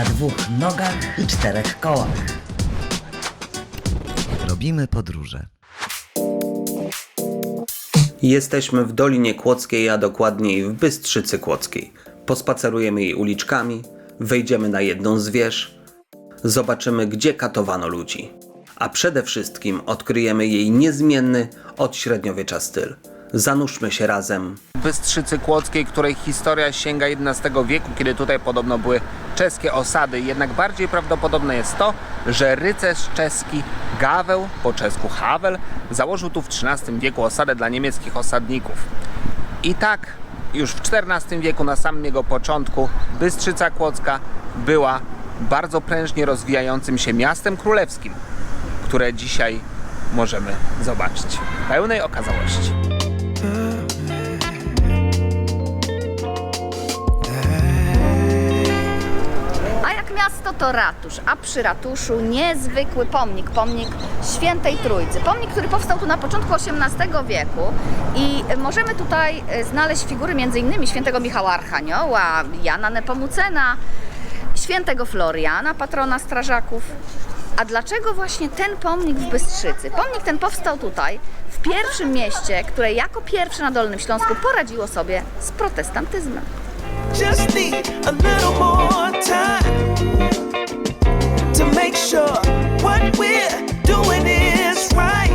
na dwóch nogach i czterech kołach. Robimy podróże. Jesteśmy w Dolinie Kłodzkiej, a dokładniej w Bystrzycy Kłodzkiej. Pospacerujemy jej uliczkami, wejdziemy na jedną z wież, zobaczymy gdzie katowano ludzi. A przede wszystkim odkryjemy jej niezmienny od średniowiecza styl. Zanurzmy się razem. Bystrzycy Kłodzkiej, której historia sięga XI wieku, kiedy tutaj podobno były czeskie osady. Jednak bardziej prawdopodobne jest to, że rycerz czeski Gaweł, po czesku Havel, założył tu w XIII wieku osadę dla niemieckich osadników. I tak już w XIV wieku, na samym jego początku, Bystrzyca Kłodzka była bardzo prężnie rozwijającym się miastem królewskim, które dzisiaj możemy zobaczyć pełnej okazałości. Miasto to ratusz, a przy ratuszu niezwykły pomnik, pomnik Świętej Trójcy. Pomnik, który powstał tu na początku XVIII wieku i możemy tutaj e, znaleźć figury m.in. świętego Michała Archanioła, Jana Nepomucena, świętego Floriana, patrona strażaków. A dlaczego właśnie ten pomnik w Bystrzycy? Pomnik ten powstał tutaj, w pierwszym mieście, które jako pierwsze na Dolnym Śląsku poradziło sobie z protestantyzmem. Just need a little more time to make sure what we're doing is right.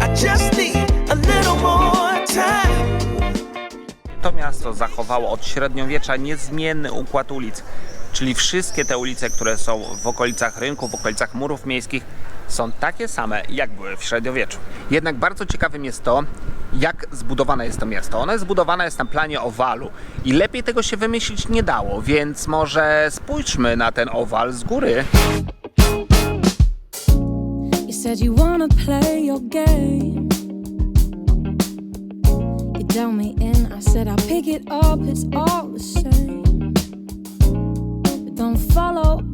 I just need a little more time. To miasto zachowało od średniowiecza niezmienny układ ulic, czyli wszystkie te ulice, które są w okolicach rynku, w okolicach murów miejskich, są takie same, jak były w średniowieczu. Jednak bardzo ciekawym jest to, jak zbudowane jest to miasto. Ono jest zbudowane jest na planie owalu i lepiej tego się wymyślić nie dało, więc może spójrzmy na ten owal z góry. You said you wanna play your game. You dealt me in, I said I'll pick it up, it's all the same. But don't follow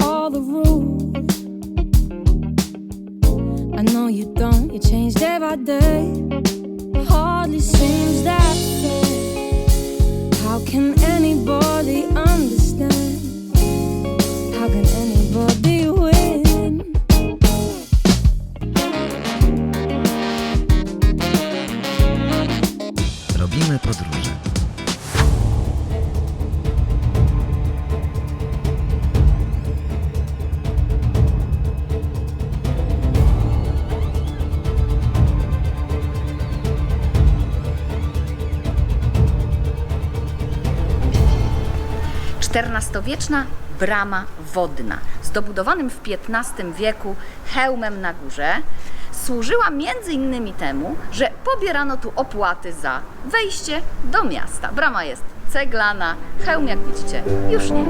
Ah I know you don't, you change day by day. XIV-wieczna brama wodna z dobudowanym w XV wieku hełmem na górze służyła między innymi temu, że pobierano tu opłaty za wejście do miasta. Brama jest ceglana, hełm jak widzicie już nie.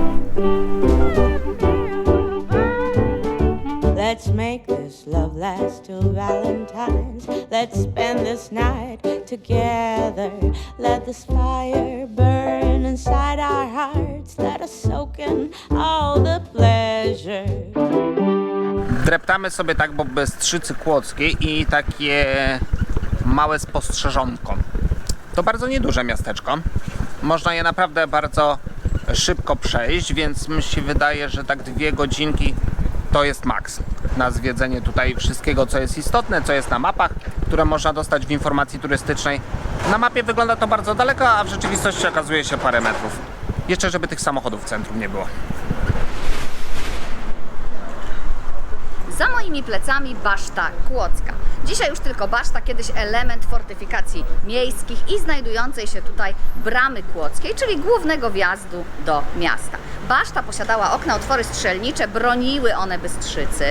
Let's make this love last till Valentine's. Let's spend this night together. Let this fire burn inside our hearts. Let us soak in all the pleasure. Dreptamy sobie tak po Bystrzycy Kłodzkiej i takie małe spostrzeżonko. To bardzo nieduże miasteczko. Można je naprawdę bardzo szybko przejść, więc mi się wydaje, że tak dwie godzinki to jest maks na zwiedzenie tutaj wszystkiego, co jest istotne, co jest na mapach, które można dostać w informacji turystycznej. Na mapie wygląda to bardzo daleko, a w rzeczywistości okazuje się parę metrów. Jeszcze, żeby tych samochodów w centrum nie było. Za moimi plecami baszta Kłodzka. Dzisiaj już tylko baszta, kiedyś element fortyfikacji miejskich i znajdującej się tutaj bramy Kłodzkiej, czyli głównego wjazdu do miasta. Baszta posiadała okna, otwory strzelnicze, broniły one Bystrzycy.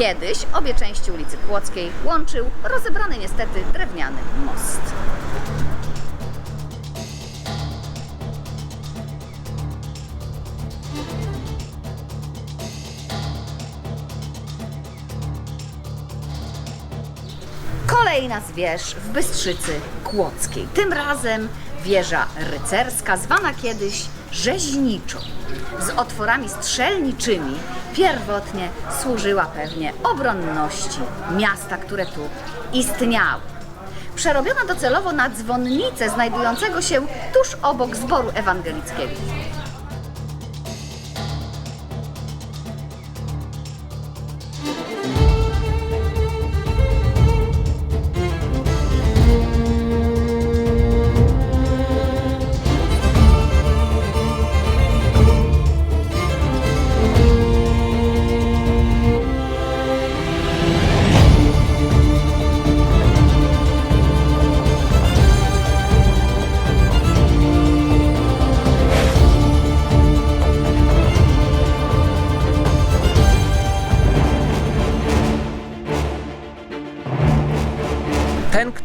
Kiedyś obie części ulicy Kłodzkiej łączył rozebrany niestety drewniany most. Kolejna z wież w Bystrzycy Kłodzkiej. Tym razem wieża rycerska, zwana kiedyś rzeźniczą. Z otworami strzelniczymi pierwotnie służyła pewnie obronności miasta, które tu istniało. Przerobiono docelowo na dzwonnicę znajdującego się tuż obok zboru ewangelickiego.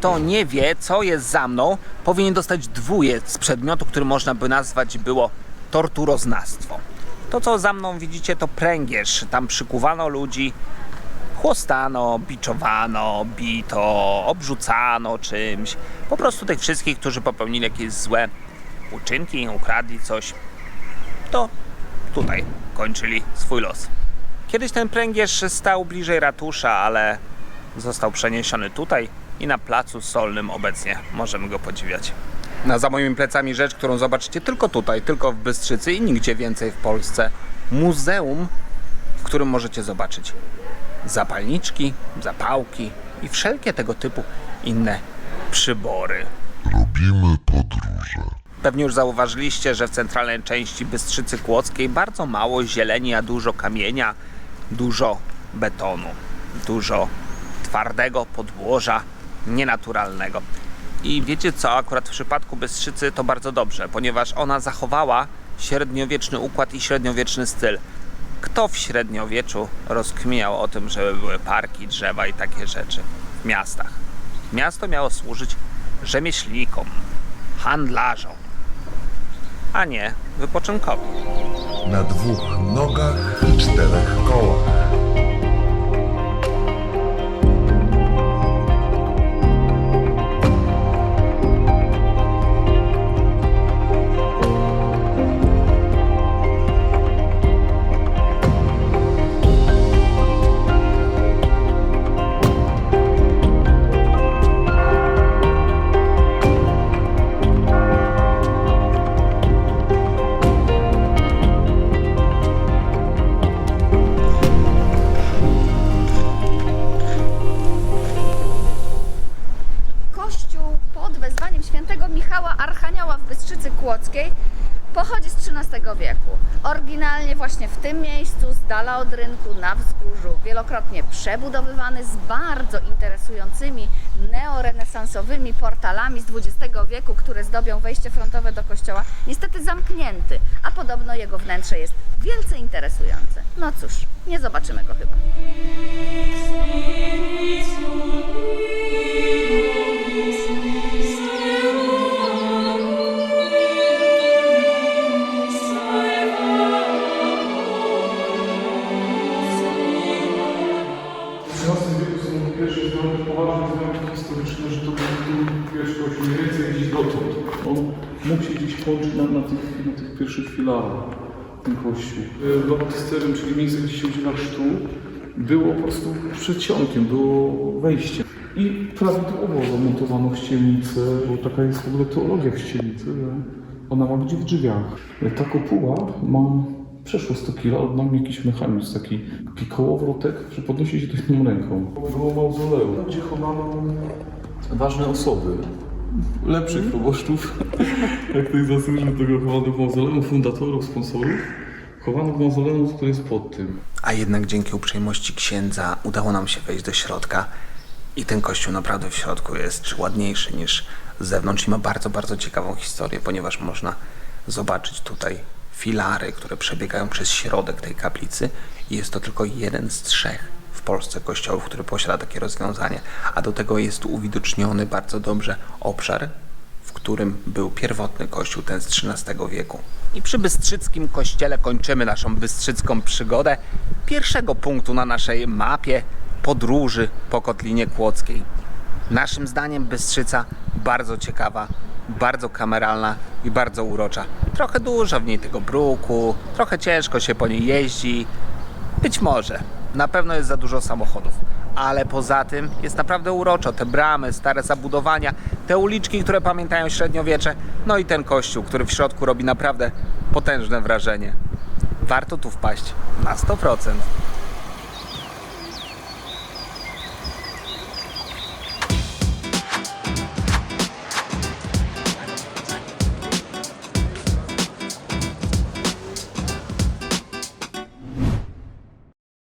Kto nie wie, co jest za mną, powinien dostać dwóje z przedmiotu, który można by nazwać było torturoznawstwo. To, co za mną widzicie, to pręgierz. Tam przykuwano ludzi, chłostano, biczowano, bito, obrzucano czymś. Po prostu tych wszystkich, którzy popełnili jakieś złe uczynki, ukradli coś, to tutaj kończyli swój los. Kiedyś ten pręgierz stał bliżej ratusza, ale został przeniesiony tutaj i na placu solnym obecnie możemy go podziwiać. Na za moimi plecami rzecz, którą zobaczycie tylko tutaj, tylko w Bystrzycy i nigdzie więcej w Polsce. Muzeum, w którym możecie zobaczyć zapalniczki, zapałki i wszelkie tego typu inne przybory. Robimy podróże. Pewnie już zauważyliście, że w centralnej części Bystrzycy Kłodzkiej bardzo mało zieleni, a dużo kamienia, dużo betonu, dużo twardego podłoża, nienaturalnego. I wiecie co, akurat w przypadku Bystrzycy to bardzo dobrze, ponieważ ona zachowała średniowieczny układ i średniowieczny styl. Kto w średniowieczu rozkminiał o tym, żeby były parki, drzewa i takie rzeczy w miastach? Miasto miało służyć rzemieślnikom, handlarzom, a nie wypoczynkowi. Na dwóch nogach czterech kołach. Michała Archanioła w Bystrzycy Kłodzkiej pochodzi z XIII wieku. Oryginalnie właśnie w tym miejscu, z dala od rynku, na wzgórzu, wielokrotnie przebudowywany z bardzo interesującymi neorenesansowymi portalami z XX wieku, które zdobią wejście frontowe do kościoła, niestety zamknięty, a podobno jego wnętrze jest wielce interesujące. No cóż, nie zobaczymy go chyba. W XIII wieku są pierwsze znane poważne wzmianki historyczne, że to był pierwszy kościół mniej więcej gdzieś dotąd. On mógł się gdzieś kończyć na, na, tych, na tych pierwszych filarach, ten kościół. E, Baptysterem, czyli miejsce, gdzie się udziela chrztu, było po prostu przedsionkiem, było wejściem. I prawidłowo zamontowano ścielnicę, bo taka jest w ogóle teologia w ścielnicy, że ona ma być w drzwiach. E, Ta kopuła ma przeszło 100 kg, ale mam jakiś mechanizm, taki, taki kołowrotek, że podnosi się to jedną ręką. Było mauzoleum, gdzie chowano ważne osoby. Lepszych proboszczów, jak to jest zasłużny tego chowano w mauzoleum, fundatorów, sponsorów. Chowano w mauzoleum, które jest pod tym. A jednak dzięki uprzejmości księdza udało nam się wejść do środka i ten kościół naprawdę w środku jest ładniejszy niż z zewnątrz i ma bardzo, bardzo ciekawą historię, ponieważ można zobaczyć tutaj filary, które przebiegają przez środek tej kaplicy i jest to tylko jeden z trzech w Polsce kościołów, który posiada takie rozwiązanie, a do tego jest uwidoczniony bardzo dobrze obszar, w którym był pierwotny kościół, ten z XIII wieku. I przy Bystrzyckim Kościele kończymy naszą bystrzycką przygodę pierwszego punktu na naszej mapie podróży po Kotlinie Kłodzkiej. Naszym zdaniem Bystrzyca bardzo ciekawa, bardzo kameralna i bardzo urocza. Trochę dużo w niej tego bruku, trochę ciężko się po niej jeździ. Być może, na pewno jest za dużo samochodów, ale poza tym jest naprawdę uroczo. Te bramy, stare zabudowania, te uliczki, które pamiętają średniowiecze, no i ten kościół, który w środku robi naprawdę potężne wrażenie. Warto tu wpaść na 100%.